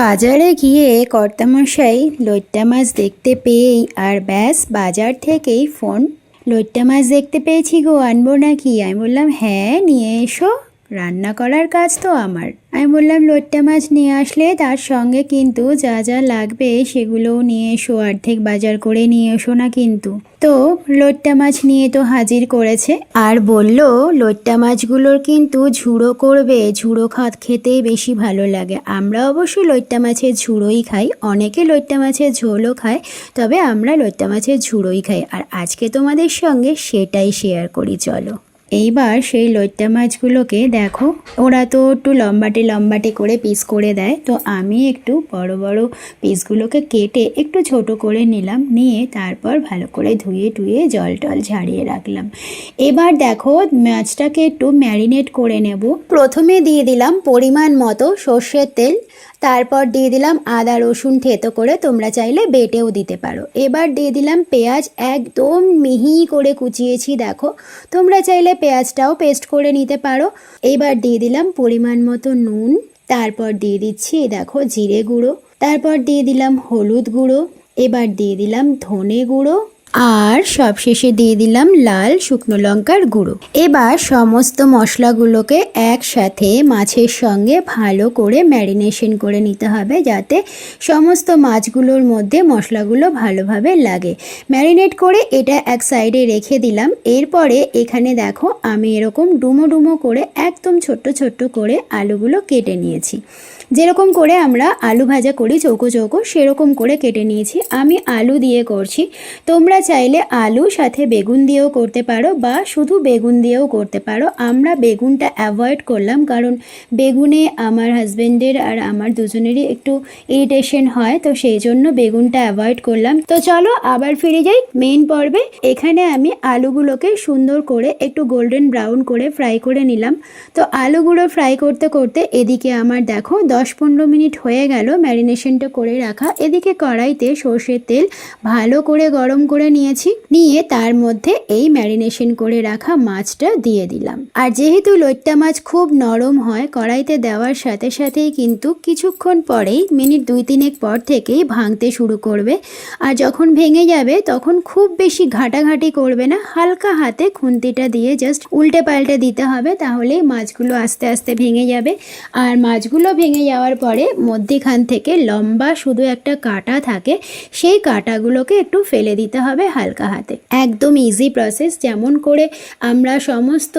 বাজারে গিয়ে কর্তামশাই লইট্টা মাছ দেখতে পেয়েই, আর ব্যাস বাজার থেকেই ফোন। লইট্টা মাছ দেখতে পেয়েছি গো, আনব নাকি? আমি বললাম হ্যাঁ নিয়ে এসো। রান্না করার কাজ তো আমার। আমি বললাম লইট্টা মাছ নিয়ে আসলে তার সঙ্গে কিন্তু যা যা লাগবে সেগুলোও নিয়ে এসো, অর্ধেক বাজার করে নিয়ে এসো না কিন্তু। তো লইট্টা মাছ নিয়ে তো হাজির করেছে। আর বলল লইট্টা মাছগুলোর কিন্তু ঝুড়ো করবে, ঝুড়ো খাত খেতেই বেশি ভালো লাগে। আমরা অবশ্য লইট্টা মাছের ঝুড়োই খাই, অনেকে লইট্টা মাছের ঝোলও খায়, তবে আমরা লইট্টা মাছের ঝুড়োই খাই। আর আজকে তোমাদের সঙ্গে সেটাই শেয়ার করি, চলো। এইবার সেই লইট্টা মাছগুলোকে দেখো, ওরা তো একটু লম্বাটে লম্বাটে করে পিস করে দেয়। তো আমি একটু বড় বড় পিসগুলোকে কেটে একটু ছোট করে নিলাম, নিয়ে তারপর ভালো করে ধুয়ে টুয়ে জল টল ঝাড়িয়ে রাখলাম। এবার দেখো, মাছটাকে একটু ম্যারিনেট করে নেব। প্রথমে দিয়ে দিলাম পরিমাণ মতো সর্ষের তেল। তারপর দিয়ে দিলাম আদা, রসুন থেতো করে তোমরা চাইলে বেটেও দিতে পারো। এবার দিয়ে দিলাম পেঁয়াজ, একদম মিহি করে কুচিয়েছি, দেখো। তোমরা চাইলে পেঁয়াজটাও পেস্ট করে নিতে পারো। এবার দিয়ে দিলাম পরিমাণ মতো নুন, তারপর দিয়ে দিচ্ছি দেখো, জিরে গুঁড়ো। তারপর দিয়ে দিলাম হলুদ গুঁড়ো। এবার দিয়ে দিলাম ধনে গুঁড়ো। আর সবশেষে দিয়ে দিলাম লাল শুকনো লঙ্কার গুঁড়ো। এবার সমস্ত মশলাগুলোকে একসাথে মাছের সঙ্গে ভালো করে ম্যারিনেশন করে নিতে হবে যাতে সমস্ত মাছগুলোর মধ্যে মশলাগুলো ভালোভাবে লাগে। ম্যারিনেট করে এটা এক সাইডে রেখে দিলাম। এরপরে এখানে দেখো আমি এরকম ডুমো ডুমো করে একদম ছোট্ট ছোট্ট করে আলুগুলো কেটে নিয়েছি। যেরকম করে আমরা আলু ভাজা করি, চৌকো চৌকো, সেরকম করে কেটে নিয়েছি। আমি আলু দিয়ে করছি। তোমরা চাইলে আলু সাথে বেগুন দিয়েও করতে পারো বা শুধু বেগুন দিয়েও করতে পারো। আমরা বেগুনটা অ্যাভয়েড করলাম কারণ বেগুনে আমার হাজবেন্ডের আর আমার দুজনেরই একটু ইরিটেশন হয়, তো সেই জন্য বেগুনটা অ্যাভয়েড করলাম। তো চলো আবার ফিরে যাই মেইন পর্বে। এখানে আমি আলুগুলোকে সুন্দর করে একটু গোল্ডেন ব্রাউন করে ফ্রাই করে নিলাম। তো আলুগুলো ফ্রাই করতে করতে এদিকে আমার দেখো দশ পনেরো মিনিট হয়ে গেল ম্যারিনেশনটা করে রাখা। এদিকে কড়াইতে সর্ষের তেল ভালো করে গরম করে নিয়েছি। নিয়ে তার মধ্যে এই ম্যারিনেশন করে রাখা মাছটা দিয়ে দিলাম। আর যেহেতু লইট্টা মাছ খুব নরম হয়, কড়াইতে দেওয়ার সাথে সাথেই কিন্তু কিছুক্ষণ পরেই মিনিট দুই তিনেক পর থেকেই ভাঙতে শুরু করবে। আর যখন ভেঙে যাবে, তখন খুব বেশি ঘাটাঘাটি করবে না। হালকা হাতে খুন্তিটা দিয়ে জাস্ট উল্টে পাল্টে দিতে হবে, তাহলেই মাছগুলো আস্তে আস্তে ভেঙে যাবে। আর মাছগুলো ভেঙে যাওয়ার পরে মধ্যেখান থেকে লম্বা শুধু একটা কাটা থাকে, সেই কাটাগুলোকে একটু ফেলে দিতে হবে। হালকা হাতে। একদম ইজি প্রসেস যেমন করে আমরা সমস্ত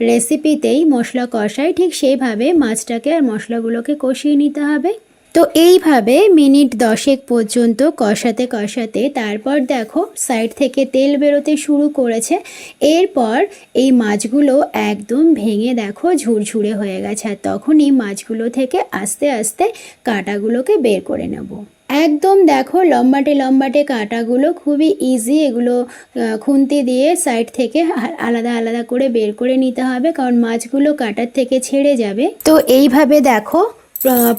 রেসিপিতেই মশলা কষাই, ঠিক সেইভাবে মাছটাকে আর মশলাগুলোকে কষিয়ে নিতে হবে। তো এইভাবে মিনিট দশেক পর্যন্ত কষাতে কষাতে তারপর দেখো সাইড থেকে তেল বেরোতে শুরু করেছে। এরপর এই মাছগুলো একদম ভেঙে দেখো ঝুরঝুরে হয়ে গেছে। আর তখনই মাছগুলো থেকে আস্তে আস্তে কাঁটাগুলোকে বের করে নেব। একদম দেখো লম্বাটে লম্বাটে কাঁটাগুলো খুবই ইজি এগুলো খুন্তি দিয়ে সাইড থেকে আলাদা আলাদা করে বের করে নিতে হবে কারণ মাছগুলো কাঁটার থেকে ছেড়ে যাবে। তো এইভাবে দেখো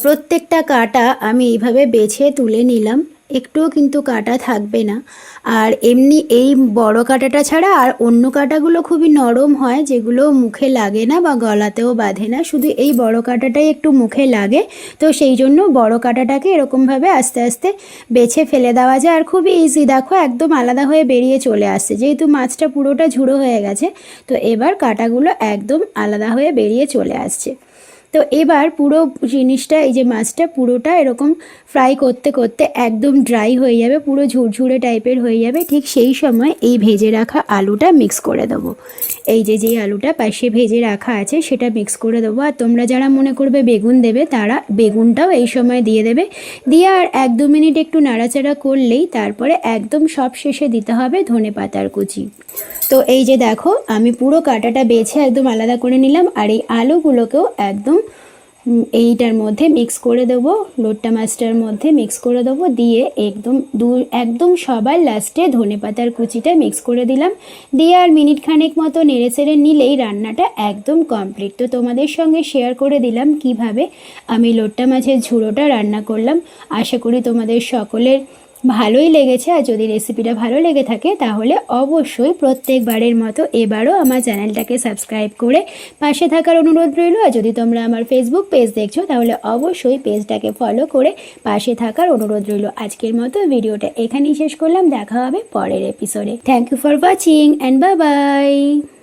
প্রত্যেকটা কাটা আমি এইভাবে বেছে তুলে নিলাম। একটুও কিন্তু কাটা থাকবে না। আর এমনি এই বড় কাটাটা ছাড়া আর অন্য কাটাগুলো খুবই নরম হয়, যেগুলো মুখে লাগে না বা গলাতেও বাঁধে না। শুধু এই বড় কাটাটাই একটু মুখে লাগে। তো সেই জন্য বড় কাটাটাকে এরকমভাবে আস্তে আস্তে বেছে ফেলে দেওয়া যায়। আর খুবই ইজি দেখো একদম আলাদা হয়ে বেরিয়ে চলে আসছে। যেহেতু মাছটা পুরোটা ঝুড়ো হয়ে গেছে, তো এবার কাটাগুলো একদম আলাদা হয়ে বেরিয়ে চলে আসছে। তো এবার পুরো জিনিসটা, এই যে মাছটা পুরোটা এরকম ফ্রাই করতে করতে একদম ড্রাই হয়ে যাবে, পুরো ঝুরঝুরে টাইপের হয়ে যাবে। ঠিক সেই সময় এই ভেজে রাখা আলুটা মিক্স করে দেবো। এই যে যেই আলুটা পাশে ভেজে রাখা আছে সেটা মিক্স করে দেবো। আর তোমরা যারা মনে করবে বেগুন দেবে, তারা বেগুনটাও এই সময় দিয়ে দেবে। দিয়ে আর এক দু মিনিট একটু নাড়াচাড়া করলেই তারপরে একদম সব শেষে দিতে হবে ধনে পাতার কুচি। তো এই যে দেখো, আমি পুরো কাঁটাটা বেছে একদম আলাদা করে নিলাম। আর এই আলুগুলোকেও একদম এইটার মধ্যে মিক্স করে দেবো, লোট্টা মাছটার মধ্যে মিক্স করে দেবো, দিয়ে একদম দু, একদম সবার লাস্টে ধনে পাতার কুচিটা মিক্স করে দিলাম। দিয়ে আর মিনিট খানেক মতো নেড়ে চেড়ে নিলেই রান্নাটা একদম কমপ্লিট তো তোমাদের সঙ্গে শেয়ার করে দিলাম কীভাবে আমি লোট্টা মাছের ঝুড়োটা রান্না করলাম। আশা করি তোমাদের সকলের ভালোই লেগেছে আর যদি রেসিপিটা ভালো লেগে থাকে তাহলে অবশ্যই প্রত্যেকবারের মতো এবারও আমার চ্যানেলটাকে সাবস্ক্রাইব করে পাশে থাকার অনুরোধ রইল। আর যদি তোমরা আমার ফেসবুক পেজ দেখছ, তাহলে অবশ্যই পেজটাকে ফলো করে পাশে থাকার অনুরোধ রইল। আজকের মতো ভিডিওটা এখানেই শেষ করলাম। দেখা হবে পরের এপিসোডে thank you for watching and bye bye